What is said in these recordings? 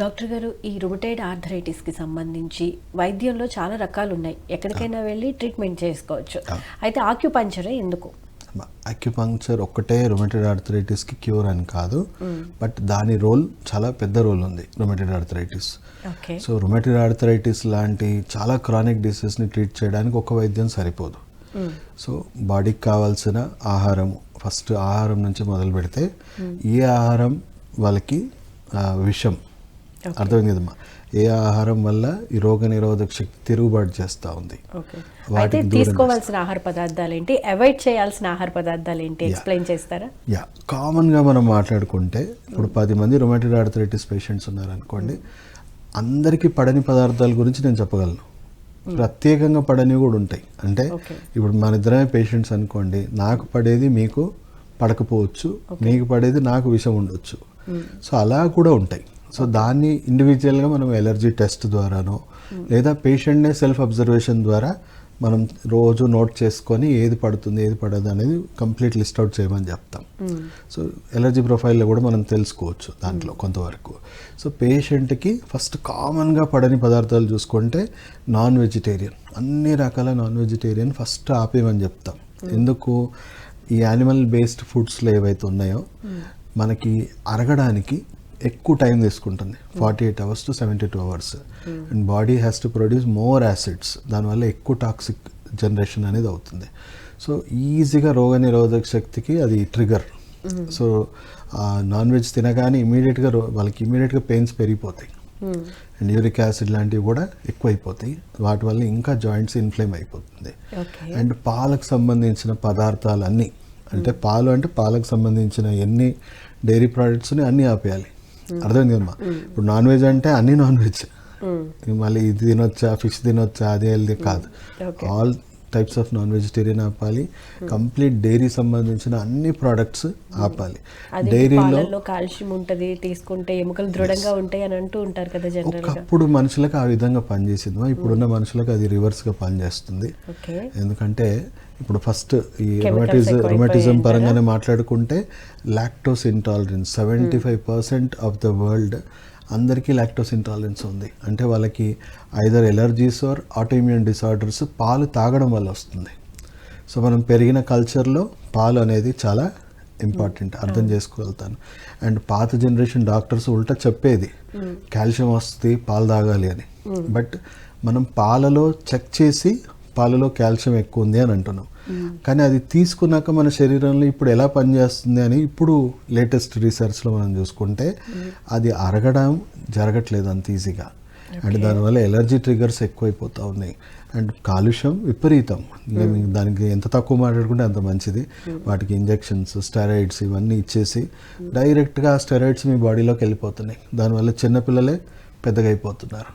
Doctor గారు ఈ rheumatoid ఆర్థరైటిస్కి సంబంధించి వైద్యంలో చాలా రకాలు ఉన్నాయి ఎక్కడికైనా వెళ్ళి ట్రీట్మెంట్ చేసుకోవచ్చు. అయితే ఆక్యుపంచరే ఎందుకు? అక్యుపంక్చర్ ఒక్కటే రొమెటెడ్ ఆర్థరైటిస్కి క్యూర్ అని కాదు. బట్ దాని రోల్ చాలా పెద్ద రోల్ ఉంది rheumatoid arthritis okay. So rheumatoid arthritis లాంటి చాలా క్రానిక్ డిసీజ్ని ట్రీట్ చేయడానికి ఒక వైద్యం సరిపోదు. సో బాడీకి కావాల్సిన ఆహారం ఫస్ట్ ఆహారం నుంచి మొదలు పెడితే ఏ ఆహారం వాళ్ళకి విషం అర్థమైంది కదమ్మా? ఏ ఆహారం వల్ల ఈ రోగ నిరోధక శక్తి తిరుగుబాటు చేస్తూ ఉంది? అయితే తీసుకోవాల్సిన ఆహార పదార్థాలు ఏంటి? అవాయిడ్ చేయాల్సిన ఆహార పదార్థాలు ఏంటి? ఎక్స్ప్లెయిన్ చేస్తారా? యా కామన్గా మనం మాట్లాడుకుంటే ఇప్పుడు పది మంది రొమాటెడ్ ఆర్థరైటిస్ పేషెంట్స్ ఉన్నారనుకోండి అందరికీ పడని పదార్థాల గురించి నేను చెప్పగలను. ప్రత్యేకంగా పడనివి కూడా ఉంటాయి. అంటే. ఇప్పుడు మన ఇద్దరమే పేషెంట్స్ అనుకోండి నాకు పడేది మీకు పడకపోవచ్చు మీకు పడేది నాకు విషం ఉండొచ్చు. సో అలా కూడా ఉంటాయి. సో దాన్ని ఇండివిజువల్గా మనం ఎలర్జీ టెస్ట్ ద్వారానో లేదా పేషెంట్నే సెల్ఫ్ అబ్జర్వేషన్ ద్వారా మనం రోజు నోట్ చేసుకొని ఏది పడుతుంది ఏది పడదు అనేది కంప్లీట్ లిస్ట్ అవుట్ చేయమని చెప్తాం. సో ఎలర్జీ ప్రొఫైల్లో కూడా మనం తెలుసుకోవచ్చు దాంట్లో కొంతవరకు. సో పేషెంట్కి ఫస్ట్ కామన్గా పడని పదార్థాలు చూసుకుంటే నాన్ వెజిటేరియన్ అన్ని రకాల నాన్ వెజిటేరియన్ ఫస్ట్ ఆపేయమని చెప్తాం. ఎందుకు? ఈ యానిమల్ బేస్డ్ ఫుడ్స్లో ఏవైతే ఉన్నాయో మనకి అరగడానికి ఎక్కువ టైం తీసుకుంటుంది. Forty eight hours to seventy two hours. And body has to produce more acids దానివల్ల ఎక్కువ టాక్సిక్ జనరేషన్ అనేది అవుతుంది. సో ఈజీగా రోగ నిరోధక శక్తికి అది ట్రిగర్ సో నాన్ వెజ్ తినగానే ఇమీడియట్గా వాళ్ళకి ఇమీడియట్గా పెయిన్స్ పెరిగిపోతాయి. అండ్ యూరిక్ యాసిడ్ లాంటివి కూడా ఎక్కువైపోతాయి. వాటి వల్ల ఇంకా జాయింట్స్ ఇన్ఫ్లేమ్ అయిపోతుంది. అండ్ పాలకు సంబంధించిన పదార్థాలన్నీ అంటే పాలు అంటే పాలకు సంబంధించిన ఎన్ని డైరీ ప్రోడక్ట్స్ని అన్నీ ఆపేయాలి. అర్థమైంది కదమ్మా? ఇప్పుడు నాన్ వెజ్ అంటే అన్ని నాన్ వెజ్. మళ్ళీ ఇది తినొచ్చా ఫిష్ తినొచ్చా అది హెల్దీ కాదు. All types of non vegetarian ఆపాలి. కంప్లీట్ డైరీ సంబంధించిన అన్ని ప్రోడక్ట్స్ ఆపాలి. డైరీలో కాల్షియం ఉంటది తీసుకుంటే ఎముకలు దృఢంగా ఉంటాయి అని అంటూ ఉంటారు కదా జనరల్ ఒకప్పుడు మనుషులకు ఆ విధంగా పనిచేసింది. ఇప్పుడున్న మనుషులకు అది రివర్స్గా పనిచేస్తుంది. ఎందుకంటే ఇప్పుడు ఫస్ట్ ఈ రొమాటిజం రొమాటిజం? పరంగానే మాట్లాడుకుంటే lactose intolerance seventy five percent of the world అందరికీ లాక్టోస్ ఇంటాలరెన్స్ ఉంది. అంటే వాళ్ళకి either allergies or autoimmune disorders పాలు తాగడం వల్ల వస్తుంది. సో మనం పెరిగిన కల్చర్లో పాలు అనేది చాలా ఇంపార్టెంట్ అర్థం చేసుకోగలుగుతాను. అండ్ పాత జనరేషన్ డాక్టర్స్ ఉల్టా చెప్పేది కాల్షియం వస్తుంది పాలు తాగాలి అని. బట్ మనం పాలలో చెక్ చేసి పాలలో కాల్షియం ఎక్కువ ఉంది అని అంటున్నాం. కానీ అది తీసుకున్నాక మన శరీరంలో ఇప్పుడు ఎలా పనిచేస్తుంది అని ఇప్పుడు లేటెస్ట్ రీసెర్చ్లో మనం చూసుకుంటే అది అరగడం జరగట్లేదు అంత ఈజీగా అండ్ దానివల్ల ఎలర్జీ ట్రిగర్స్ ఎక్కువైపోతూ ఉన్నాయి. అండ్ కాలుష్యం విపరీతం. ఇంకా మీకు దానికి ఎంత తక్కువ మాట్లాడుకుంటే అంత మంచిది. వాటికి ఇంజెక్షన్స్ స్టెరాయిడ్స్ ఇవన్నీ ఇచ్చేసి డైరెక్ట్గా ఆ స్టెరాయిడ్స్ మీ బాడీలోకి వెళ్ళిపోతున్నాయి. దానివల్ల చిన్నపిల్లలే పెద్దగా అయిపోతున్నారు.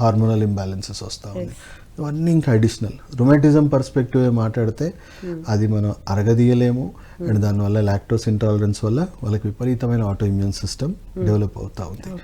హార్మోనల్ ఇంబ్యాలెన్సెస్ వస్తూ ఉంది ఇవన్నీ ఇంకా అడిషనల్ రొమాటిజం పర్స్పెక్టివ్ మాట్లాడితే అది మనం అరగదీయలేము అండ్ దానివల్ల లాక్టోస్ ఇంటాలరెన్స్ వల్ల వాళ్ళకి విపరీతమైన ఆటో ఇమ్యూన్ సిస్టమ్ డెవలప్ అవుతూ ఉంది.